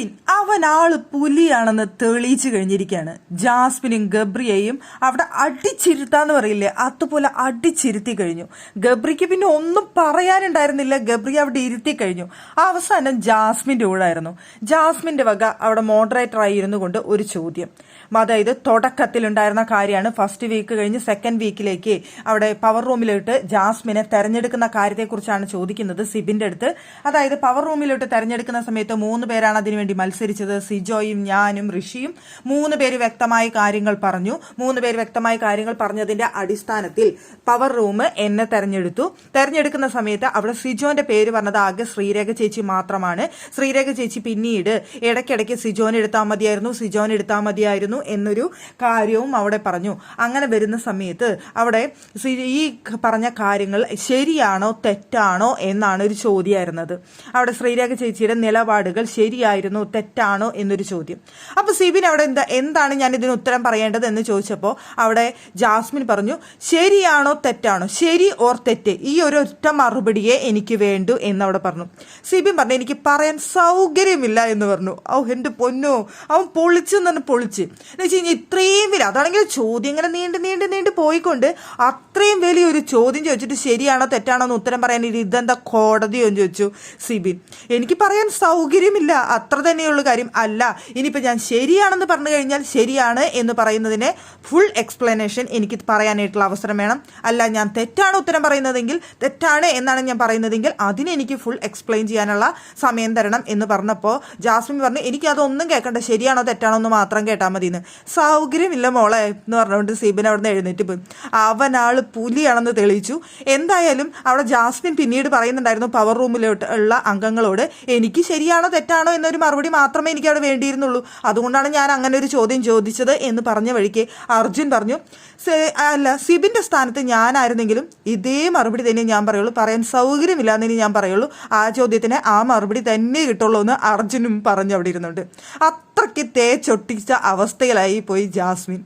സിബിൻ അവൻ ആൾ പുലിയാണെന്ന് തെളിയിച്ചു കഴിഞ്ഞിരിക്കുകയാണ്. ജാസ്മിനും ഗബ്രിയെയും അവിടെ അടിച്ചിരുത്താന്ന് പറയില്ലേ അതുപോലെ അടിച്ചിരുത്തി കഴിഞ്ഞു. ഗബ്രിക്ക് പിന്നെ ഒന്നും പറയാനുണ്ടായിരുന്നില്ല ഗബ്രി അവിടെ ഇരുത്തി കഴിഞ്ഞു. അവസാനം ജാസ്മിന്റെ കൂടായിരുന്നു. ജാസ്മിന്റെ വക അവിടെ മോഡറേറ്റർ ആയിരുന്നു കൊണ്ട് ഒരു ചോദ്യം. അതായത് തുടക്കത്തിലുണ്ടായിരുന്ന കാര്യമാണ് ഫസ്റ്റ് വീക്ക് കഴിഞ്ഞ് സെക്കൻഡ് വീക്കിലേക്ക് അവിടെ പവർ റൂമിലോട്ട് ജാസ്മിനെ തെരഞ്ഞെടുക്കുന്ന കാര്യത്തെക്കുറിച്ചാണ് ചോദിക്കുന്നത് സിബിന്റെ അടുത്ത്. അതായത് പവർ റൂമിലോട്ട് തെരഞ്ഞെടുക്കുന്ന സമയത്ത് മൂന്ന് പേരാണ് അതിനുവേണ്ടി മത്സരിച്ചത്. സിജോയും ഞാനും ഋഷിയും. മൂന്ന് പേര് വ്യക്തമായ കാര്യങ്ങൾ പറഞ്ഞു. മൂന്ന് പേര് വ്യക്തമായ കാര്യങ്ങൾ പറഞ്ഞതിന്റെ അടിസ്ഥാനത്തിൽ പവർ റൂം എന്നെ തെരഞ്ഞെടുത്തു. തെരഞ്ഞെടുക്കുന്ന സമയത്ത് അവിടെ സിജോന്റെ പേര് പറഞ്ഞത് ആകെ ശ്രീരേഖ ചേച്ചി മാത്രമാണ്. ശ്രീരേഖ ചേച്ചി പിന്നീട് ഇടയ്ക്കിടയ്ക്ക് സിജോൻ എടുത്താൽ മതിയായിരുന്നു സിജോൻ എടുത്താൽ മതിയായിരുന്നു എന്നൊരു കാര്യവും അവിടെ പറഞ്ഞു. അങ്ങനെ വരുന്ന സമയത്ത് അവിടെ ഈ പറഞ്ഞ കാര്യങ്ങൾ ശരിയാണോ തെറ്റാണോ എന്നാണ് ഒരു ചോദ്യമായിരുന്നത്. അവിടെ ശ്രീരേഖ ചേച്ചിയുടെ നിലപാടുകൾ ശരിയായിരുന്നോ തെറ്റാണോ എന്നൊരു ചോദ്യം. അപ്പൊ സിബിൻ അവിടെ എന്താ എന്താണ് ഞാൻ ഇതിന് ഉത്തരം പറയേണ്ടത് എന്ന് ചോദിച്ചപ്പോൾ അവിടെ ജാസ്മിൻ പറഞ്ഞു ശരിയാണോ തെറ്റാണോ? ശരി ഓർ തെറ്റ്? ഈ ഒരു ഒറ്റ മറുപടിയെ എനിക്ക് വേണ്ടു എന്നവിടെ പറഞ്ഞു. സിബിൻ പറഞ്ഞു എനിക്ക് പറയാൻ സൗകര്യമില്ല എന്ന് പറഞ്ഞു. ഔ എന്റെ പൊന്നോ അവൻ പൊളിച്ചു തന്നെ പൊളിച്ച്. എന്ന് വെച്ച് കഴിഞ്ഞാൽ ഇത്രയും വലിയ അതാണെങ്കിൽ ചോദ്യം ഇങ്ങനെ നീണ്ട് നീണ്ട് നീണ്ട് പോയിക്കൊണ്ട് അത്രയും വലിയൊരു ചോദ്യം ചോദിച്ചിട്ട് ശരിയാണോ തെറ്റാണോ എന്ന് ഉത്തരം പറയാൻ ഇത് ഇതെന്താ കോടതിയോ എന്ന് ചോദിച്ചു സിബിൻ. എനിക്ക് പറയാൻ സൗകര്യമില്ല അത്ര തന്നെയുള്ള കാര്യം അല്ല. ഇനിയിപ്പോൾ ഞാൻ ശരിയാണെന്ന് പറഞ്ഞു കഴിഞ്ഞാൽ ശരിയാണ് എന്ന് പറയുന്നതിന് ഫുൾ എക്സ്പ്ലനേഷൻ എനിക്ക് പറയാനായിട്ടുള്ള അവസരം വേണം. അല്ല ഞാൻ തെറ്റാണ് ഉത്തരം പറയുന്നതെങ്കിൽ തെറ്റാണ് എന്നാണ് ഞാൻ പറയുന്നതെങ്കിൽ അതിനെനിക്ക് ഫുൾ എക്സ്പ്ലെയിൻ ചെയ്യാനുള്ള സമയം തരണം എന്ന് പറഞ്ഞപ്പോൾ ജാസ്മിൻ പറഞ്ഞു എനിക്ക് അതൊന്നും കേൾക്കണ്ട. ശരിയാണോ തെറ്റാണോ എന്ന് മാത്രം കേട്ടാൽ മതി എന്ന് സൗകര്യമില്ല മോളെ എന്ന് പറഞ്ഞുകൊണ്ട് സീബിൻ അവിടെ നിന്ന് എഴുന്നേറ്റ് പോയി. അവനാൾ പുലിയാണെന്ന് തെളിയിച്ചു. എന്തായാലും അവിടെ ജാസ്മിൻ പിന്നീട് പറയുന്നുണ്ടായിരുന്നു പവർ റൂമിലോട്ട് ഉള്ള അംഗങ്ങളോട് എനിക്ക് ശരിയാണോ തെറ്റാണോ എന്നൊരു മറുപടി മാത്രമേ എനിക്ക് അവിടെ വേണ്ടിയിരുന്നുള്ളൂ. അതുകൊണ്ടാണ് ഞാൻ അങ്ങനെ ഒരു ചോദ്യം ചോദിച്ചത് എന്ന് പറഞ്ഞ വഴിക്ക് അർജുൻ പറഞ്ഞു അല്ല സിബിന്റെ സ്ഥാനത്ത് ഞാനായിരുന്നെങ്കിലും ഇതേ മറുപടി തന്നെ ഞാൻ പറയുള്ളൂ. പറയാൻ സൗകര്യമില്ല എന്നേ ഞാൻ പറയുള്ളൂ. ആ ചോദ്യത്തിന് ആ മറുപടി തന്നെ കിട്ടുള്ളൂ എന്ന് അർജുനും പറഞ്ഞു അവിടെ ഇരുന്നുണ്ട്. അത്രയ്ക്ക് തേച്ചൊട്ടിച്ച അവസ്ഥയിലായി പോയി ജാസ്മിൻ.